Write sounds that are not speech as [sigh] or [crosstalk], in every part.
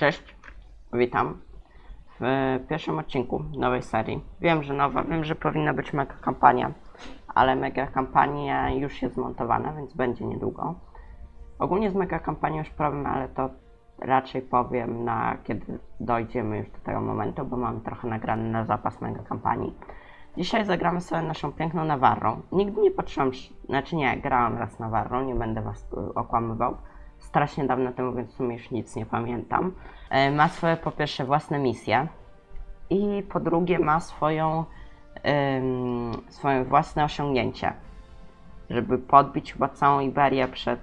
Cześć, witam w pierwszym odcinku nowej serii. Wiem, że nowa, wiem, że powinna być mega kampania, ale mega kampania już jest zmontowana, więc będzie niedługo. Ogólnie z mega kampanią już problem, ale to raczej powiem na kiedy dojdziemy już do tego momentu, bo mamy trochę nagrany na zapas mega kampanii. Dzisiaj zagramy sobie naszą piękną Nawarrą. Nigdy nie patrzyłam, znaczy nie, grałam raz Nawarrą, nie będę was y, okłamywał. Strasznie dawno temu, więc w sumie już nic nie pamiętam. E, Ma swoje po pierwsze własne misje i po drugie ma swoją, ym, swoje własne osiągnięcie. Żeby podbić chyba całą Iberię przed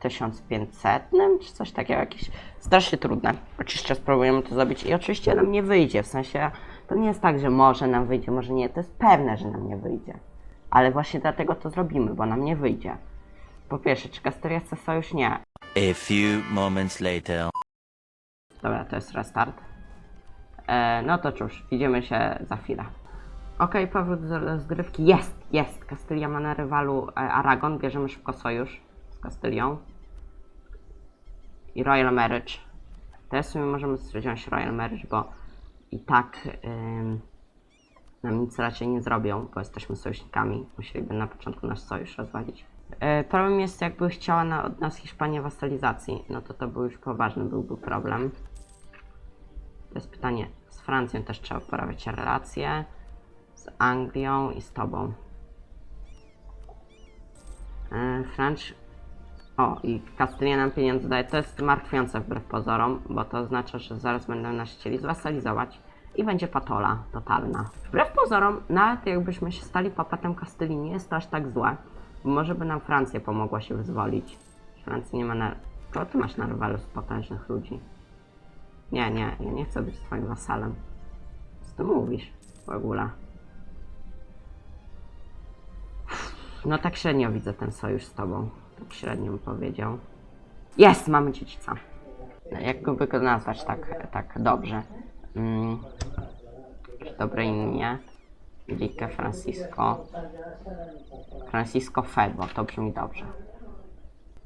1500 czy coś takiego, jakieś strasznie trudne. Oczywiście spróbujemy to zrobić i oczywiście nam nie wyjdzie, w sensie to nie jest tak, że może nam wyjdzie, może nie, to jest pewne, że nam nie wyjdzie. Ale właśnie dlatego to zrobimy, bo nam nie wyjdzie. Po pierwsze, czy Kasteria chce sojusz? Nie. A few moments later. Dobra, to jest restart. E, no to cóż, widzimy się za chwilę. Okej, powrót z rozgrywki. Jest, jest! Kastylia ma na rywalu e, Aragon. Bierzemy szybko sojusz z Kastylią. I Royal Marriage. Teraz w sumie możemy wziąć Royal Marriage, bo i tak ym, nam nic raczej nie zrobią, bo jesteśmy sojusznikami. Musieliby na początku nasz sojusz rozwalić. E, problem jest, jakby chciała na, od nas Hiszpania wasalizacji, no to to był już poważny byłby problem. To jest pytanie, z Francją też trzeba poprawiać relacje, z Anglią i z tobą. E, Franc... O, i Kastylia nam pieniądze daje. To jest martwiące wbrew pozorom, bo to oznacza, że zaraz będą nas chcieli zwasalizować i będzie patola totalna. Wbrew pozorom, nawet jakbyśmy się stali papatem Kastylii, nie jest to aż tak złe, bo może by nam Francja pomogła się wyzwolić. Francja nie ma na... To ty masz na rywalu z potężnych ludzi. Nie, nie, ja nie chcę być twoim wasalem. Co ty mówisz w ogóle? No tak średnio widzę ten sojusz z tobą. Tak średnio powiedział. Jest, mamy dziedzica. Jak by go nazwać tak, tak dobrze? Mm. Dobre imię. Enrique Francisco. Francisco Febo, to brzmi dobrze.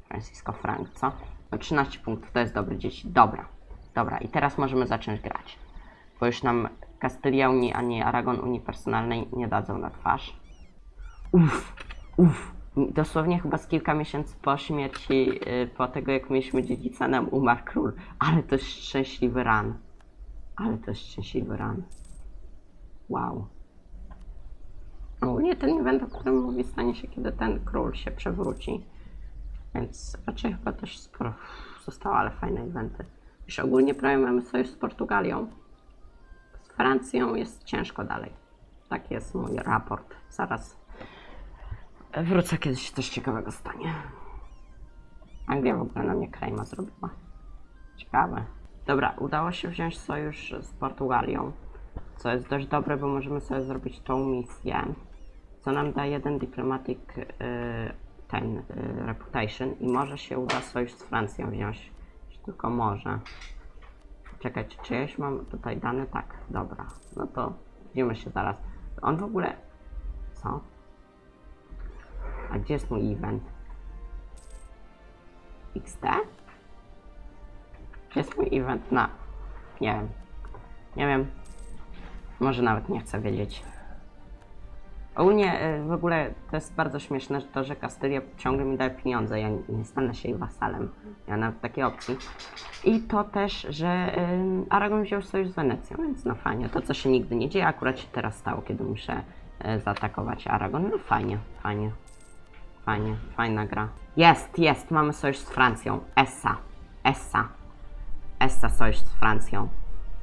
Francisco Frank, co? No 13 punktów, to jest dobre dzieci. Dobra, dobra, i teraz możemy zacząć grać. Bo już nam Kastylia Unii, ani Aragon Unii Personalnej nie dadzą na twarz. Uff, uff. Dosłownie chyba z kilka miesięcy po śmierci, yy, po tego jak mieliśmy dziedzica, nam umarł król. Ale to jest szczęśliwy ran. Ale to jest szczęśliwy ran. Wow. Ogólnie ten event, o którym mówi, stanie się, kiedy ten król się przewróci. Więc raczej chyba też sporo zostało, ale fajne eventy. Już ogólnie prawie mamy sojusz z Portugalią. Z Francją jest ciężko dalej. Tak jest mój raport. Zaraz wrócę, kiedy się coś ciekawego stanie. Anglia w ogóle na mnie Krejma zrobiła. Ciekawe. Dobra, udało się wziąć sojusz z Portugalią. Co jest dość dobre, bo możemy sobie zrobić tą misję. Co nam da jeden diplomatic y, ten y, reputation i może się uda sojusz z Francją wziąć. Tylko może. Czekajcie, czy ja mam tutaj dane? Tak, dobra. No to widzimy się zaraz. On w ogóle... Co? A gdzie jest mój event? XT? Gdzie jest mój event na... Nie wiem. Nie wiem. Może nawet nie chcę wiedzieć. Ogólnie y, w ogóle to jest bardzo śmieszne że to, że Kastylia ciągle mi daje pieniądze. Ja nie stanę się jej wasalem. Ja nawet takiej opcji. I to też, że y, Aragon wziął sojusz z Wenecją, więc no fajnie. To, co się nigdy nie dzieje, akurat się teraz stało, kiedy muszę y, zaatakować Aragon. No fajnie, fajnie. Fajnie, fajna gra. Jest, jest, mamy sojusz z Francją. Essa, Essa. Essa sojusz z Francją.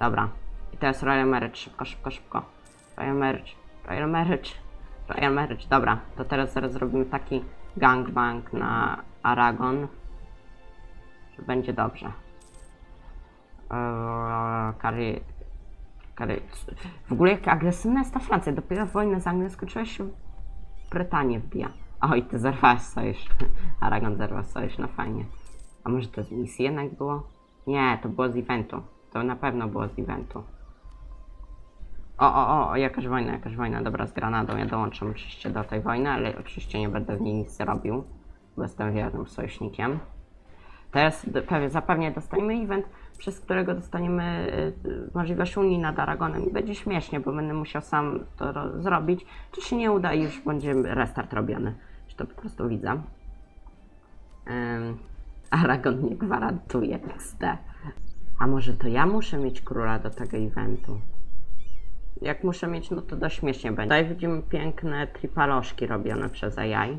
Dobra. I teraz Royal Marriage, szybko, szybko, szybko. Royal Marriage, Royal Marriage, Royal Marriage. Dobra, to teraz zaraz zrobimy taki gangbang na Aragon, że będzie dobrze. Eee, Kary... Kary... W ogóle jak agresywna jest ta Francja. Dopiero wojna z Anglią skończyła się Brytanię wbija. Oj, ty zerwałeś sojusz. [laughs] Aragon zerwał sojusz, no fajnie. A może to z misji jednak było? Nie, to było z eventu. To na pewno było z eventu. O, o, o, jakaś wojna, jakaś wojna. Dobra, z Granadą ja dołączam oczywiście do tej wojny, ale oczywiście nie będę w niej nic robił, bo jestem wiernym sojusznikiem. Teraz pewnie, zapewne dostaniemy event, przez którego dostaniemy y, możliwość Unii nad Aragonem i będzie śmiesznie, bo będę musiał sam to ro- zrobić. Czy się nie uda i już będzie restart robiony. Czy to po prostu widzę. Ym, Aragon nie gwarantuje XD. A może to ja muszę mieć króla do tego eventu? Jak muszę mieć, no to dość śmiesznie będzie. Tutaj widzimy piękne tripaloszki robione przez AI.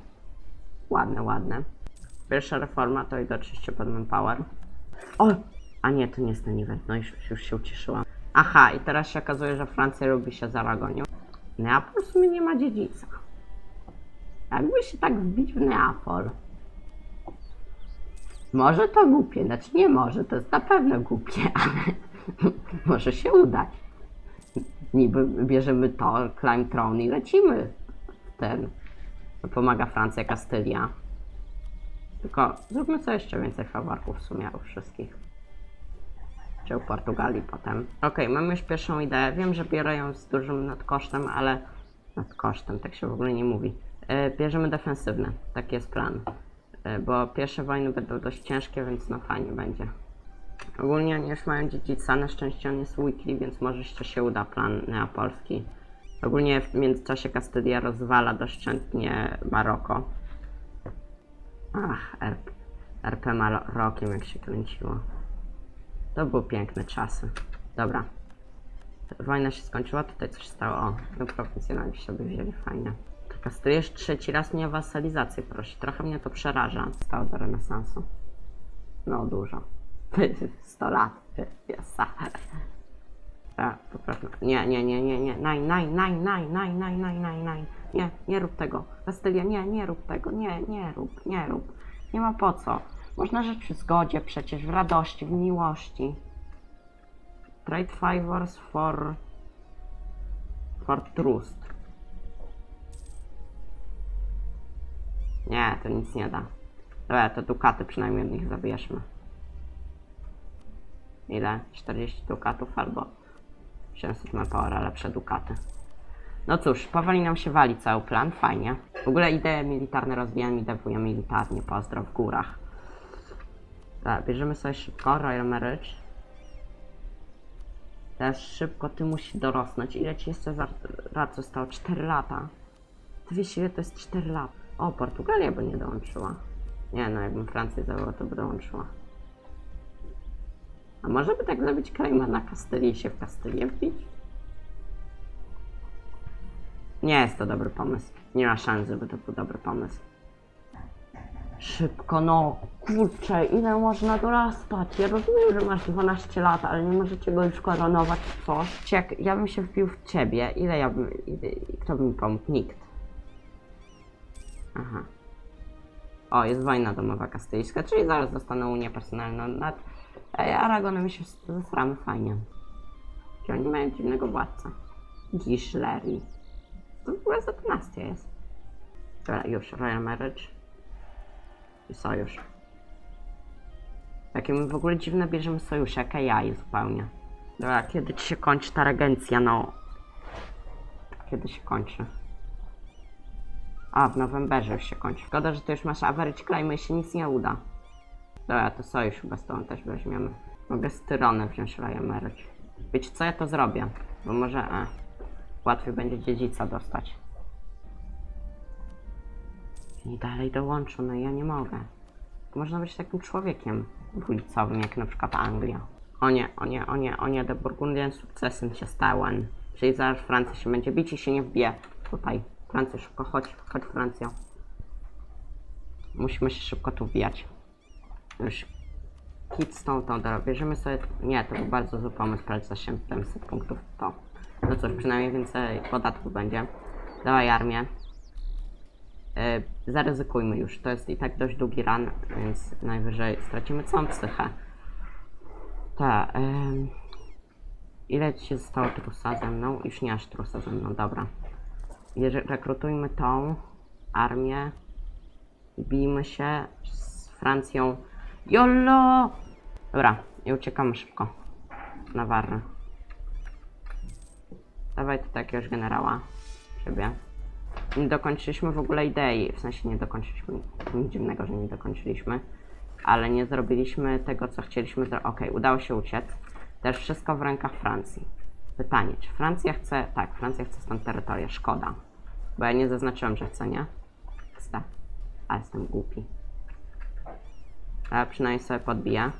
Ładne, ładne. Pierwsza reforma to idę oczywiście pod Manpower. O! A nie, to nie jest ten event, no już, już się ucieszyłam. Aha, i teraz się okazuje, że Francja lubi się z Aragonią. Neapol w sumie nie ma dziedzica. Jakby się tak wbić w Neapol. Może to głupie, znaczy nie może, to jest na pewno głupie, [laughs] ale może się udać. Niby bierzemy to, Climb Throne i lecimy w ten. Pomaga Francja, Kastylia. Tylko zróbmy co jeszcze więcej faworków w sumie u wszystkich. Czy u Portugalii potem. Okej, mamy już pierwszą ideę. Wiem, że biorę ją z dużym nadkosztem, ale nadkosztem, tak się w ogóle nie mówi. E, bierzemy defensywne. Taki jest plan. E, bo pierwsze wojny będą dość ciężkie, więc no fajnie będzie. Ogólnie oni już mają dziedzica, na szczęście on jest weekly, więc może jeszcze się uda plan neapolski. Ogólnie w międzyczasie Kastylia rozwala doszczętnie Maroko. Ach, RP, RP Marokiem jak się kręciło. To były piękne czasy. Dobra. Wojna się skończyła, tutaj coś stało. O, no prowincjonaliści sobie wzięli, fajnie. Już trzeci raz mnie o wasalizację prosi. Trochę mnie to przeraża. Stało do renesansu. No dużo. [laughs] 100 lat. Jasa. A, po prostu. Nie, nie, nie, nie, nie. Naj, naj, naj, naj, naj, naj, naj, naj, naj. Nie, nie rób tego. Kastylia, nie, nie rób tego. Nie, nie rób, nie rób. Nie ma po co. Można żyć przy zgodzie przecież, w radości, w miłości. Trade favors for... for trust. Nie, to nic nie da. Dobra, to dukaty przynajmniej od nich zabierzmy. Ile? 40 dukatów albo 700 na power, lepsze dukaty. No cóż, powoli nam się wali cały plan, fajnie. W ogóle idee militarne rozwijam i dewuję militarnie, pozdro w górach. Tak, bierzemy sobie szybko Royal Marriage. Teraz szybko, ty musisz dorosnąć. Ile ci jeszcze za lat zostało? 4 lata. Ty wiesz ile to jest 4 lata? O, Portugalia by nie dołączyła. Nie no, jakbym Francję zabrała, to by dołączyła. A może by tak zrobić Krajma na Kastylii i się w Kastylię wbić? Nie jest to dobry pomysł. Nie ma szans, żeby to był dobry pomysł. Szybko, no kurczę, ile można dorastać? Ja rozumiem, że masz 12 lat, ale nie możecie go już koronować w coś. Jak ja bym się wbił w ciebie, ile ja bym. Ile, kto by mi pomógł? Nikt. Aha. O, jest wojna domowa kastylijska, czyli zaraz dostaną Unię personalną nad Ej, Aragonem się zesramy fajnie. Czy oni mają dziwnego władcę? Gisleri. To w ogóle za dynastia jest. Dobra, już, Royal Marriage. I sojusz. Jakie my w ogóle dziwne bierzemy sojusze, jak jaj zupełnie. Dobra, kiedy ci się kończy ta regencja, no? Kiedy się kończy? A, w Novemberze już się kończy. Szkoda, że ty już masz average claim i się nic nie uda. Dobra, to sojusz chyba z tą też weźmiemy. Mogę z Tyronem wziąć Marriage. Wiecie co, ja to zrobię. Bo może e, łatwiej będzie dziedzica dostać. I dalej dołączą, no ja nie mogę. Można być takim człowiekiem dwulicowym, jak na przykład Anglia. O nie, o nie, o nie, o nie, de Burgundian sukcesem się stałem. Czyli zaraz Francja się będzie bić i się nie wbije. Tutaj, Francja, szybko, chodź, chodź Francja. Musimy się szybko tu wbijać. Już kit z tą, tą, dobra, bierzemy sobie, nie, to był bardzo zły pomysł, brać za 700 punktów to. No cóż, przynajmniej więcej podatków będzie. Dawaj armię. Yy, zaryzykujmy już, to jest i tak dość długi run, więc najwyżej stracimy całą psychę. Tak, ym... ile ci się zostało trusa ze mną? Już nie aż trusa ze mną, dobra. Jeże- rekrutujmy tą armię. Bijmy się z Francją. Jolo! Dobra, i uciekamy szybko. Na Warnę. Dawaj tu jakiegoś generała. Siebie. Nie dokończyliśmy w ogóle idei. W sensie nie dokończyliśmy. Nic dziwnego, że nie dokończyliśmy. ale nie zrobiliśmy tego, co chcieliśmy zrobić. Okej, udało się uciec. Też wszystko w rękach Francji. Pytanie, czy Francja chce... Tak, Francja chce stąd terytorię. Szkoda. Bo ja nie zaznaczyłem, że chce, nie? Chce. A jestem głupi. Ale przynajmniej sobie podbiję.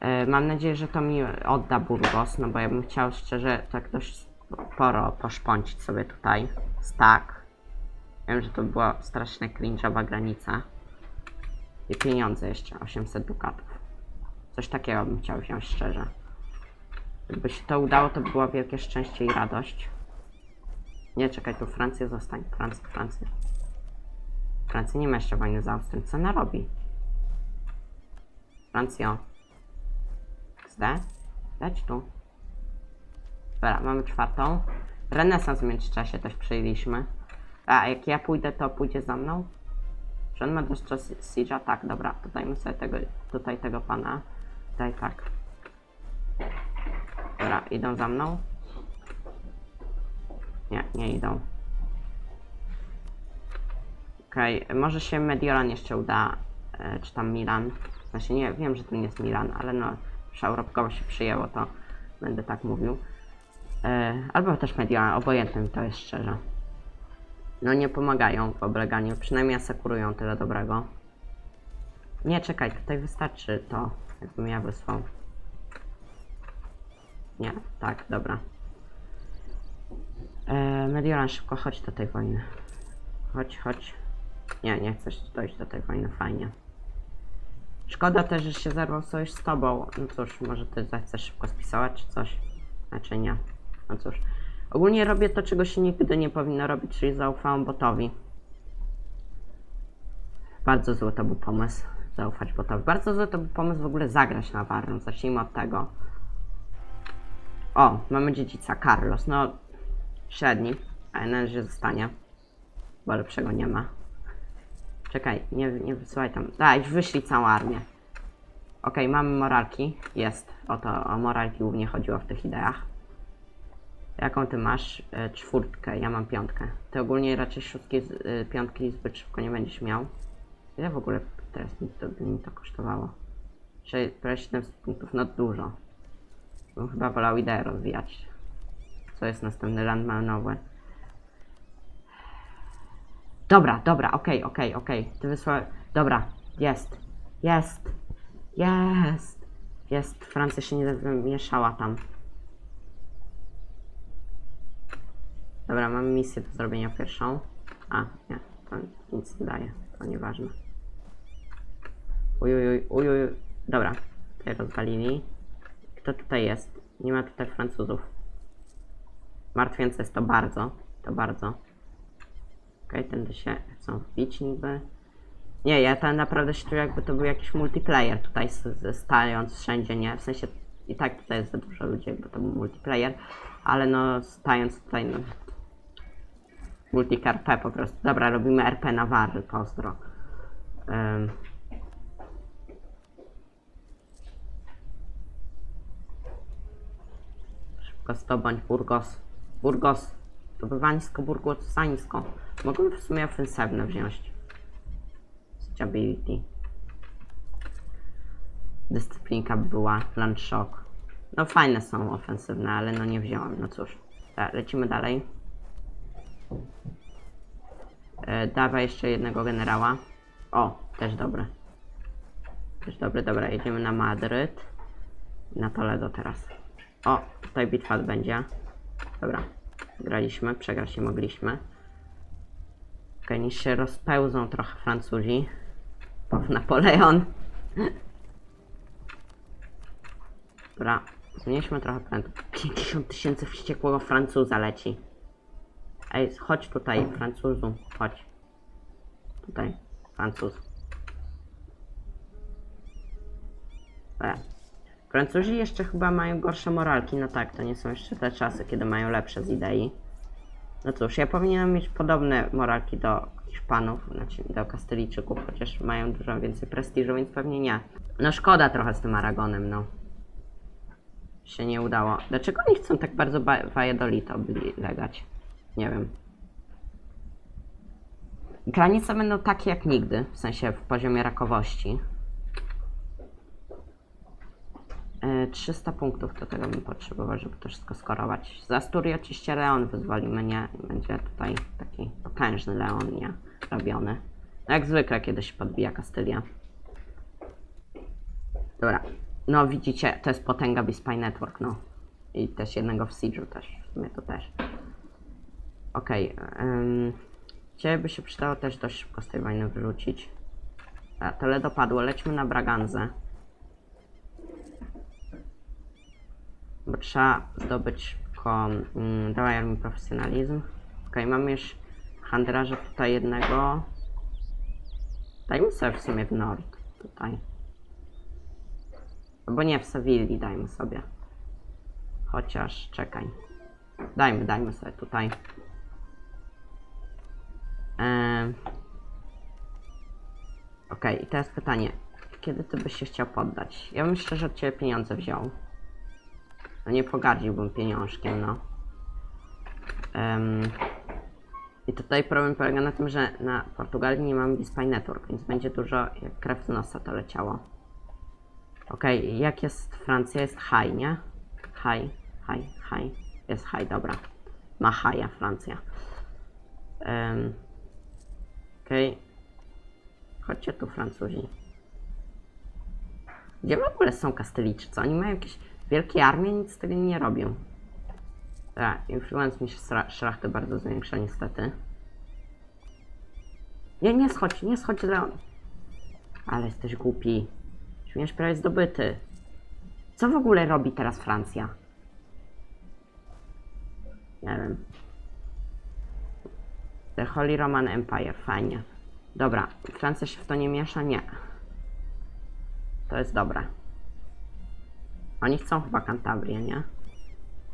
E, Mam nadzieję, że to mi odda Burgos, no bo ja bym chciał szczerze tak dość sporo poszpącić sobie tutaj. Stack. Wiem, że to była strasznie cringe'owa granica. I pieniądze jeszcze, 800 dukatów. Coś takiego bym chciał wziąć szczerze. Gdyby się to udało, to by było wielkie szczęście i radość. Nie, czekaj, tu Francja zostań. Francja, Francja. Francja nie ma jeszcze wojny z Austrią. Co ona robi? Francjo. XD? Dać tu. Dobra, mamy czwartą. Renesans w międzyczasie też przejęliśmy. A jak ja pójdę, to pójdzie za mną? Czy on ma jeszcze Siege'a? Tak, dobra, dajmy sobie tego, tutaj tego pana. Daj tak. Dobra, idą za mną? Nie, nie idą. Okej, może się Mediolan jeszcze uda, e, czy tam Milan. Sensie nie, wiem, że to nie jest Milan, ale no, już Europkowo się przyjęło, to będę tak mówił. E, albo też Mediolan, obojętne mi to jest szczerze. No nie pomagają w obleganiu, przynajmniej asekurują tyle dobrego. Nie, czekaj, tutaj wystarczy to, jakbym ja wysłał. Nie, tak, dobra. E, Mediolan, szybko chodź do tej wojny. Chodź, chodź. Nie, nie chcesz dojść do tej wojny, fajnie. Szkoda też, że się zerwał sojusz z tobą. No cóż, może ty zechcesz szybko spisować czy coś. Znaczy nie. No cóż. Ogólnie robię to, czego się nigdy nie powinno robić, czyli zaufałem botowi. Bardzo zły to był pomysł. Zaufać botowi. Bardzo zły to był pomysł w ogóle zagrać na Warną. Zacznijmy od tego. O, mamy dziedzica, Carlos. No, średni, ale na razie zostanie. Bo lepszego nie ma. Czekaj, nie, nie wysyłaj tam. Daj, wyszli całą armię. Okej, mamy moralki. Jest. O to o moralki głównie chodziło w tych ideach. Jaką ty masz? E, czwórtkę, ja mam piątkę. Ty ogólnie raczej szóstki, e, piątki zbyt szybko nie będziesz miał. Ile w ogóle teraz mi to, mi to kosztowało? Sze- Prawie 700 punktów, no dużo. Bym chyba wolał ideę rozwijać. Co jest następny landmanowy? Dobra, dobra, okej, okej, okej. Ty wysłałeś... Dobra, jest. Jest. Jest. Jest. Francja się nie mieszała tam. Dobra, mamy misję do zrobienia pierwszą. A, nie, to nic nie daje. To nieważne. Ujujuj, ujuj. Dobra, tutaj rozwalili. Kto tutaj jest? Nie ma tutaj Francuzów. Martwiące jest to bardzo. To bardzo. Okej, tędy się chcą wbić niby. Nie, ja tam naprawdę się czuję jakby to był jakiś multiplayer tutaj stając wszędzie, nie? W sensie i tak tutaj jest za dużo ludzi, jakby to był multiplayer, ale no stając tutaj no multik RP po prostu. Dobra, robimy RP na Wary, pozdro. Ym. Szybko zdobądź Burgos. Burgos. Zdobywańsko, Burgosańsko. Mogłem w sumie ofensywne wziąć. Stability. Dyscyplinka by była. Land shock. No fajne są ofensywne, ale no nie wziąłem. No cóż. Lecimy dalej. E, dawaj jeszcze jednego generała. O, też dobre. Też dobre, dobra, jedziemy na Madryt. Na Toledo teraz. O, tutaj bitwa będzie. Dobra, graliśmy, przegrać nie mogliśmy. Okej, niż się rozpełzą trochę Francuzi. Po Napoleon. Dobra, zmniejszmy trochę prędkość. 50 tysięcy wściekłego Francuza leci. Ej, chodź tutaj, Francuzu, chodź. Tutaj, Francuz. E. Francuzi jeszcze chyba mają gorsze moralki, no tak, to nie są jeszcze te czasy, kiedy mają lepsze z idei. No cóż, ja powinienem mieć podobne moralki do Hiszpanów, znaczy do Kastylijczyków, chociaż mają dużo więcej prestiżu, więc pewnie nie. No szkoda trochę z tym Aragonem, no. Się nie udało. Dlaczego oni chcą tak bardzo ba- Valladolid oblegać? Nie wiem. Granice będą takie jak nigdy, w sensie w poziomie rakowości. E, 300 punktów do tego bym potrzebował, żeby to wszystko skorować. Z Asturii oczywiście Leon wyzwolimy, nie? Będzie tutaj taki potężny Leon, nie? Robiony. No jak zwykle, kiedy się podbija Kastylia. Dobra. No widzicie, to jest potęga Bispy Network, no. I też jednego w Siege'u też, w sumie to też. Okej, okay, Ciebie by się przydało też dość szybko z tej wojny wyrzucić. A, tyle dopadło, lećmy na Braganzę. Bo trzeba zdobyć szybko... Mm, dawaj mi profesjonalizm. Okej, mamy już handlarza tutaj jednego. Dajmy sobie w sumie w Nord, tutaj. Albo nie, w Sewilli dajmy sobie. Chociaż, czekaj. Dajmy, dajmy sobie tutaj. Em. Okej, i teraz pytanie. Kiedy ty byś się chciał poddać? Ja bym szczerze od ciebie pieniądze wziął. No nie pogardziłbym pieniążkiem, no. Em. I tutaj problem polega na tym, że na Portugalii nie mamy Bispy Network, więc będzie dużo jak krew z nosa to leciało. Okej, jak jest Francja? Jest high, nie? High, high, high. Jest high, dobra. Ma higha Francja. Um, Okej. Chodźcie tu, Francuzi. Gdzie w ogóle są Kastyliczy? Co? Oni mają jakieś wielkie armie, nic z tego nie robią. Tak, influence mi się szlachty bardzo zwiększa, niestety. Nie, nie schodź, nie schodź, Leon. Ale jesteś głupi. Śmiesz prawie zdobyty. Co w ogóle robi teraz Francja? Nie wiem. The Holy Roman Empire, fajnie. Dobra, Francja się w to nie miesza? Nie. To jest dobre. Oni chcą chyba Kantabrię, nie?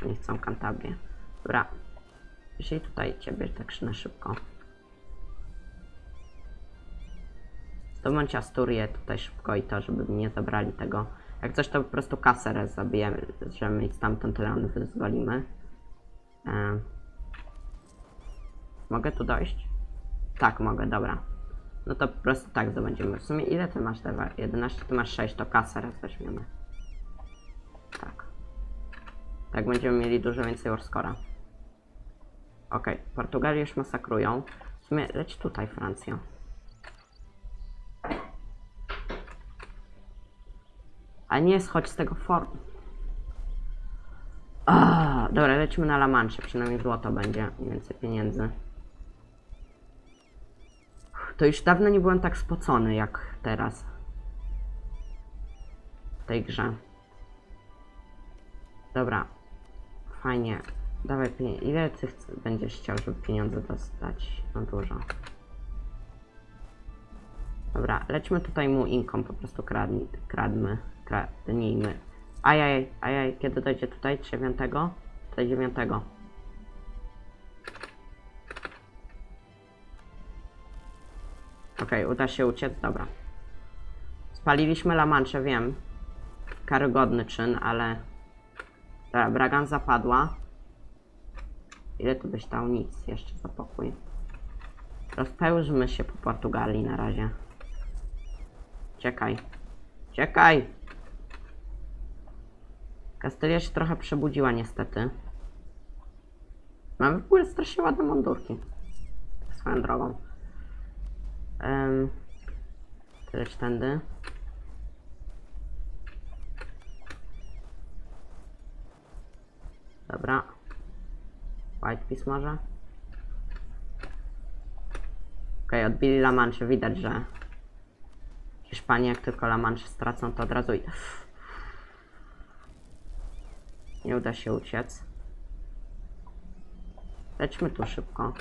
Oni chcą Kantabrię. Dobra. Jeśli tutaj ciebie tak na szybko. Zdobądź Asturię tutaj szybko i to, żeby nie zabrali tego. Jak coś to po prostu kaserę zabijemy, że my stamtąd Leon wyzwolimy. E... Mogę tu dojść? Tak, mogę, dobra. No to po prostu tak zdobędziemy. W sumie ile ty masz lewa? 11, ty masz 6, to kasę raz weźmiemy. Tak. Będziemy mieli dużo więcej Warscora. Okej, Portugalię już masakrują. W sumie leć tutaj, Francja. A nie schodź z tego fortu. Ah, dobra, lecimy na La Manche, przynajmniej złoto będzie, więcej pieniędzy. To już dawno nie byłem tak spocony jak teraz. W tej grze. Dobra. Fajnie. Dawaj. Ile ty będziesz chciał, żeby pieniądze dostać? No dużo. Dobra, lećmy tutaj mu inkom, po prostu kradnij, kradmy, kradnijmy. Ajaj, ajaj, kiedy dojdzie tutaj? Dziewiątego? Tutaj dziewiątego. Okej, uda się uciec, dobra. Spaliliśmy La Manche, wiem. Karygodny czyn, ale... Dobra, Bragan zapadła. Ile tu byś dał? Nic, jeszcze za pokój. Rozpełżmy się po Portugalii na razie. Czekaj. Czekaj! Kastylia się trochę przebudziła niestety. Mamy w ogóle strasznie ładne mundurki. Swoją drogą. Um, tyle tędy. Dobra. White Piece może? Okej, okay, odbili La Manche. Widać, że Hiszpanie jak tylko La Manche stracą, to od razu idę. Nie uda się uciec. Lećmy tu szybko.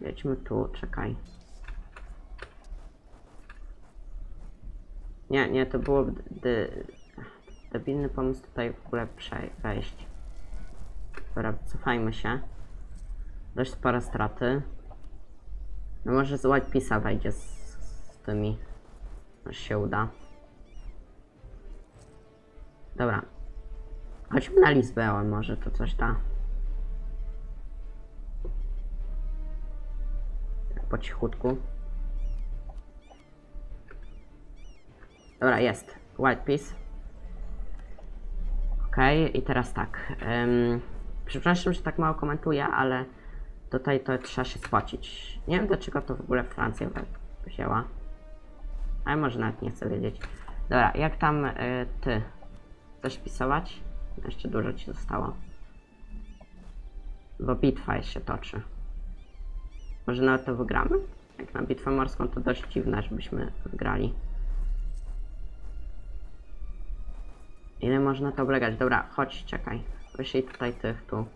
Lećmy tu, czekaj. Nie, nie, to byłoby debilny pomysł tutaj w ogóle przejść. Dobra, cofajmy się. Dość spore straty. No może z White Pisa wejdzie z, z tymi. Może się uda. Dobra. Chodźmy na Lisbeon, może to coś da. Jak po cichutku. Dobra, jest. White piece. Okej, i teraz tak. Um, przepraszam, że tak mało komentuję, ale tutaj to trzeba się spłacić. Nie wiem dlaczego to w ogóle Francja we- wzięła. Ale może nawet nie chcę wiedzieć. Dobra, jak tam y, ty? Chcesz pisować? Jeszcze dużo ci zostało. Bo bitwa się toczy. Może nawet to wygramy? Jak na bitwę morską to dość dziwne, żebyśmy wygrali. Ile można to oblegać? Dobra, chodź, czekaj. Wyślij tutaj tych tu.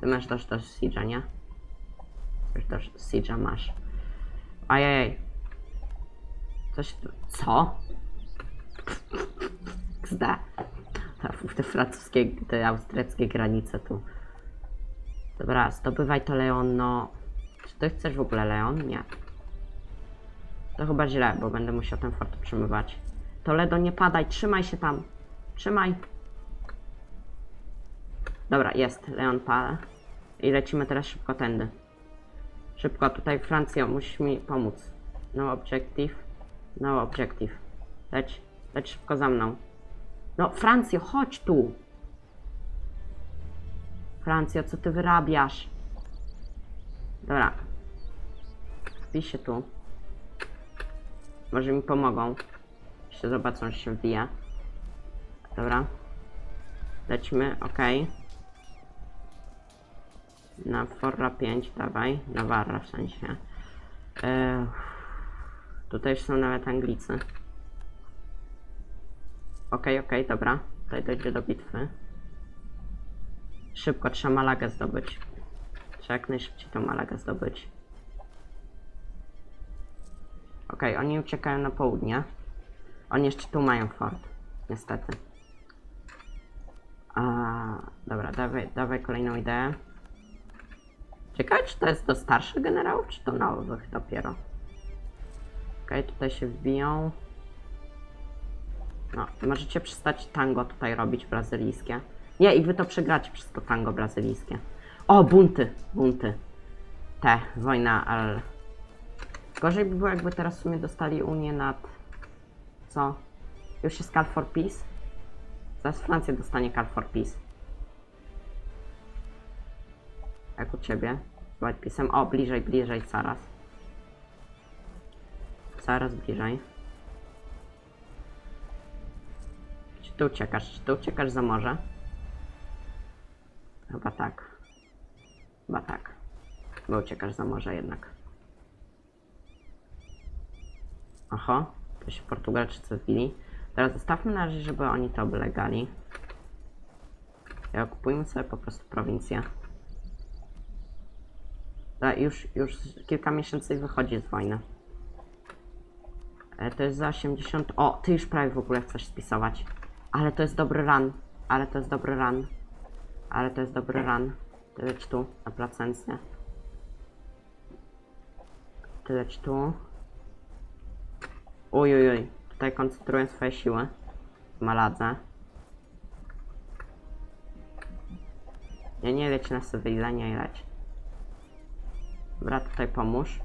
Ty masz dość do Siege'a, nie? Coś do Siege'a masz. Ajajaj. Coś tu... Co? Zda. Te francuskie, te austriackie granice tu. Dobra, zdobywaj to Leon, no. Czy ty chcesz w ogóle Leon? Nie. To chyba źle, bo będę musiał ten fort utrzymywać. Toledo, nie padaj, trzymaj się tam. Trzymaj. Dobra, jest, Leon pada. I lecimy teraz szybko tędy. Szybko, tutaj Francja, musisz mi pomóc. No objective. No objective. Leć, leć szybko za mną. No, Francjo, chodź tu. Francja, co ty wyrabiasz? Dobra. Wbij się tu. Może mi pomogą. Jeszcze zobaczą, że się wbija. Dobra. Lećmy, ok. Na Forra 5, dawaj. Na Warra w sensie. Eee, tutaj już są nawet Anglicy. Okej, okej, dobra. Tutaj dojdzie do bitwy. Szybko trzeba Malagę zdobyć. Trzeba jak najszybciej tą Malagę zdobyć. Okej, oni uciekają na południe. Oni jeszcze tu mają fort. Niestety. A, dobra, dawaj, dawaj kolejną ideę. Ciekawe, czy to jest do starszych generałów, czy do nowych dopiero. Okej, tutaj się wbiją. No, możecie przestać tango tutaj robić brazylijskie. Nie, i wy to przegracie przez to tango brazylijskie. O, bunty, bunty. Te, wojna, ale... Gorzej by było, jakby teraz w sumie dostali Unię nad... Co? Już jest Call for Peace? Zaraz Francja dostanie Call for Peace. Jak u ciebie? Z Peace'em. O, bliżej, bliżej, coraz. Coraz bliżej. Czy ty uciekasz? Czy ty uciekasz za morze? Chyba tak. Chyba tak. Chyba uciekasz za morze jednak. Oho, to się Portugalczycy wbili. Teraz zostawmy na razie, żeby oni to oblegali. I okupujmy sobie po prostu prowincję. Da, już, już kilka miesięcy wychodzi z wojny. E, to jest za 80. O, ty już prawie w ogóle chcesz spisować. Ale to jest dobry run. Ale to jest dobry run. Ale to jest dobry run. Ty tu, na placencję. Ty tu. Uj, uj. Tutaj koncentruję swoje siły. Maladze. Nie, nie leć na Sewillę, nie leć. Dobra, tutaj pomóż.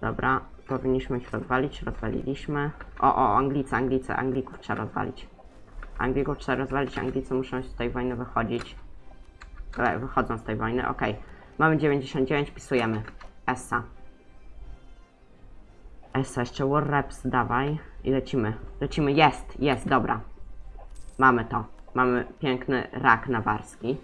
Dobra, powinniśmy ich rozwalić, rozwaliliśmy. O, o, Anglicy, Anglicy, Anglików trzeba rozwalić. Anglików trzeba rozwalić, Anglicy muszą z tej wojny wychodzić. Dobra, wychodzą z tej wojny, okej. Mamy 99, pisujemy. Essa. Essa, jeszcze War Reps, dawaj. I lecimy. Lecimy, jest, jest, dobra. Mamy to. Mamy piękny rak nawarski.